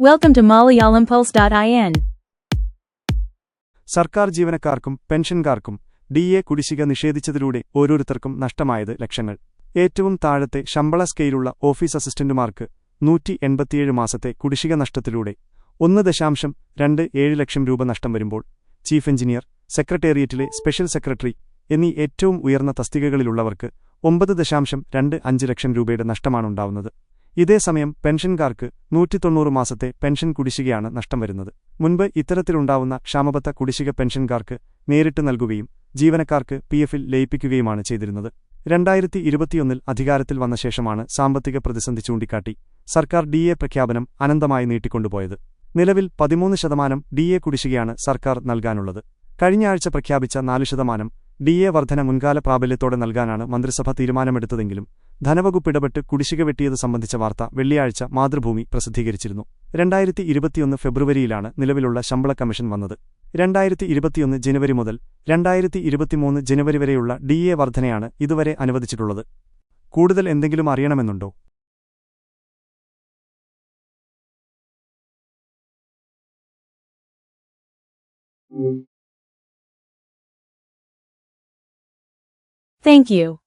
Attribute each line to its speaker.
Speaker 1: Welcome to MalayalamPulse.in.
Speaker 2: സർക്കാർ ജീവനക്കാർക്കും പെൻഷൻകാർക്കും D A കുടിശ്ശിക നിഷേധിച്ചതിലൂടെ ഓരോരുത്തർക്കും നഷ്ടമായത് ലക്ഷങ്ങൾ ഏറ്റവും താഴത്തെ ശമ്പള സ്കെയിലുള്ള ഓഫീസ് അസിസ്റ്റന്റുമാർക്ക് നൂറ്റി എൺപത്തിയേഴ് മാസത്തെ കുടിശ്ശിക നഷ്ടത്തിലൂടെ ഒന്ന് ദശാംശം രണ്ട് ഏഴ് ലക്ഷം രൂപ നഷ്ടം വരുമ്പോൾ ചീഫ് എഞ്ചിനീയർ സെക്രട്ടേറിയറ്റിലെ സ്പെഷ്യൽ സെക്രട്ടറി എന്നീ ഏറ്റവും ഉയർന്ന തസ്തികകളിലുള്ളവർക്ക് ഒമ്പത് ദശാംശം രണ്ട് അഞ്ച് ലക്ഷം രൂപയുടെ നഷ്ടമാണുണ്ടാവുന്നത് ഇതേസമയം പെൻഷൻകാർക്ക് നൂറ്റിത്തൊണ്ണൂറ് മാസത്തെ പെൻഷൻ കുടിശ്ശികയാണ് നഷ്ടം വരുന്നത്. മുൻപ് ഇത്തരത്തിലുണ്ടാവുന്ന ക്ഷാമബത്ത കുടിശ്ശിക പെൻഷൻകാർക്ക് നേരിട്ട് നൽകുകയും ജീവനക്കാർക്ക് പി എഫിൽ ലയിപ്പിക്കുകയുമാണ് ചെയ്തിരുന്നത്. രണ്ടായിരത്തി ഇരുപത്തിയൊന്നിൽ അധികാരത്തിൽ വന്ന ശേഷമാണ് സാമ്പത്തിക പ്രതിസന്ധി ചൂണ്ടിക്കാട്ടി സർക്കാർ ഡി പ്രഖ്യാപനം അനന്തമായി നീട്ടിക്കൊണ്ടുപോയത്. നിലവിൽ പതിമൂന്ന് ശതമാനം ഡി എ കുടിശ്ശികയാണ് സർക്കാർ നൽകാനുള്ളത്. കഴിഞ്ഞ ആഴ്ച പ്രഖ്യാപിച്ച നാല് ശതമാനം ഡി എ വർധന മുൻകാല പ്രാബല്യത്തോടെ നൽകാനാണ് മന്ത്രിസഭ തീരുമാനമെടുത്തതെങ്കിലും ധനവകുപ്പ് ഇടപെട്ട് കുടിശ്ശിക വെട്ടിയത് സംബന്ധിച്ച വാർത്ത വെള്ളിയാഴ്ച മാതൃഭൂമി പ്രസിദ്ധീകരിച്ചിരുന്നു. രണ്ടായിരത്തി ഇരുപത്തിയൊന്ന് ഫെബ്രുവരിയിലാണ് നിലവിലുള്ള ശമ്പള കമ്മീഷൻ വന്നത്. രണ്ടായിരത്തി ഇരുപത്തിയൊന്ന് ജനുവരി മുതൽ രണ്ടായിരത്തി ഇരുപത്തിമൂന്ന് ജനുവരി വരെയുള്ള ഡി എ വർധനയാണ് ഇതുവരെ അനുവദിച്ചിട്ടുള്ളത്. കൂടുതൽ എന്തെങ്കിലും അറിയണമെന്നുണ്ടോ?
Speaker 1: Thank you.